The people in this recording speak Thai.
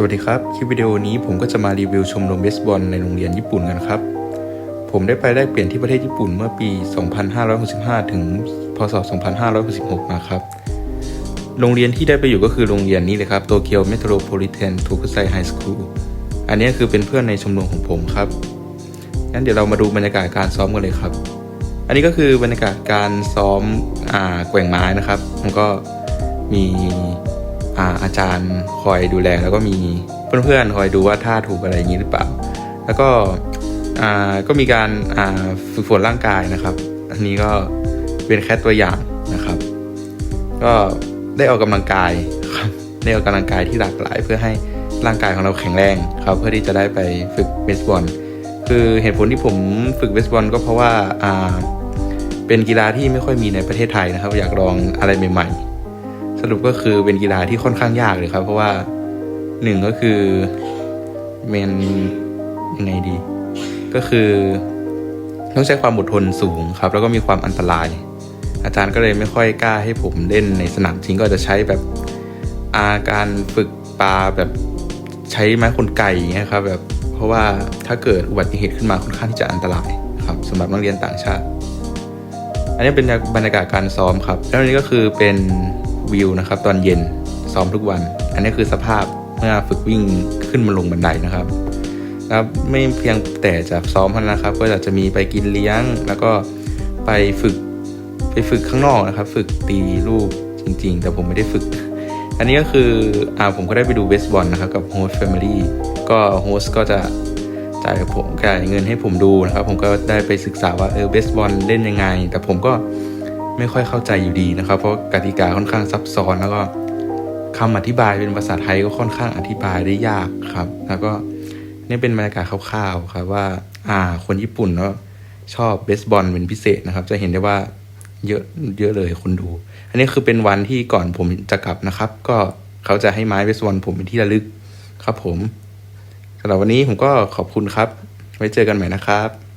สวัสดีครับ คลิปวิดีโอนี้ผมก็จะมารีวิวชมรมเบสบอลในโรงเรียนญี่ปุ่นกันครับ ผมได้ไปแลกเปลี่ยนที่ประเทศญี่ปุ่นเมื่อปี 2565 ถึง พศ 2566 มาครับ โรงเรียนที่ได้ไปอยู่ก็คือโรงเรียนนี้เลยครับโตเกียวเมโทรโพลิแทนทูคุไซไฮสคูล อันนี้คือเป็นเพื่อนในชมรมของผมครับ งั้นเดี๋ยวเรามาดูบรรยากาศการซ้อมกันเลยครับ อันนี้ก็คือบรรยากาศการซ้อมอ่าแกว่งไม้นะครับ มันก็มี อาอาจารย์คอยดูแลแล้วก็มีเพื่อนๆคอยดูว่าท่าถูกอะไรอย่างนี้หรือเปล่า แล้วก็ก็มีการาฝึกฝนร่างกายนะครับ อันนี้ก็เป็นแค่ตัวอย่างนะครับ ก็ได้ออกกำลังกายครับได้ออกกำลังกายที่หลากหลาย เพื่อให้ร่างกายของเราแข็งแรงครับเพื่อที่จะได้ไปฝึกเบสบอลคือเหตุผลที่ผมฝึกเบสบอลก็เพราะว่าอ่าเป็นกีฬาที่ไม่ค่อยมีในประเทศไทยนะครับ อยากลองอะไรใหม่ ๆ สรุปก็คือเป็นกีฬาที่ค่อนข้างยากเลยครับ เพราะว่าหนึ่งก็คือมันยังไงดี ก็คือต้องใช้ความอดทนสูงครับ แล้วก็มีความอันตราย อาจารย์ก็เลยไม่ค่อยกล้าให้ผมเล่นในสนามจริงก็จะใช้แบบอาการฝึกปลาแบบใช้ไม้คนไก่เงี้ยครับแบบเพราะว่าถ้าเกิดอุบัติเหตุขึ้นมาค่อนข้างที่จะอันตรายครับสำหรับนักเรียนต่างชาติ อันนี้เป็นบรรยากาศการซ้อมครับ แล้วนี้ก็คือเป็น วิวนะครับ ตอนเย็นซ้อมทุกวัน อันนี้คือสภาพเมื่อฝึกวิ่งขึ้นมาลงบันไดนะครับแล้วไม่เพียงแต่จะซ้อมเท่านั้นนะครับ ก็จะมีไปกินเลี้ยง แล้วก็ไปฝึกไปฝึกข้างนอกนะครับ ฝึกตีลูกจริง ๆ แต่ผมไม่ได้ฝึก อันนี้ก็คืออ่าผมก็ได้ไปดูเบสบอลนะครับกับโฮสต์แฟมิลี่ก็โฮสต์ก็จะจ่ายผมจ่ายเงินให้ผมดูนะครับ ผมก็ได้ไปศึกษาว่าเออเบสบอลเล่นยังไง แต่ผมก็ ไม่ค่อยเข้าใจอยู่ดีนะครับ เพราะกติกาค่อนข้างซับซ้อนแล้วก็คำอธิบายเป็นภาษาไทยก็ค่อนข้างอธิบายได้ยากครับ แล้วก็นี่เป็นบรรยากาศคร่าวๆครับว่า อ่า คนญี่ปุ่นเนาะชอบเบสบอลเป็นพิเศษนะครับ จะเห็นได้ว่าเยอะเยอะเลยคนดู อันนี้คือเป็นวันที่ก่อนผมจะกลับนะครับ ก็เขาจะให้ไม้เบสบอลผมเป็นที่ระลึกครับผมสำหรับวันนี้ผมก็ขอบคุณครับ ไว้เจอกันใหม่นะครับ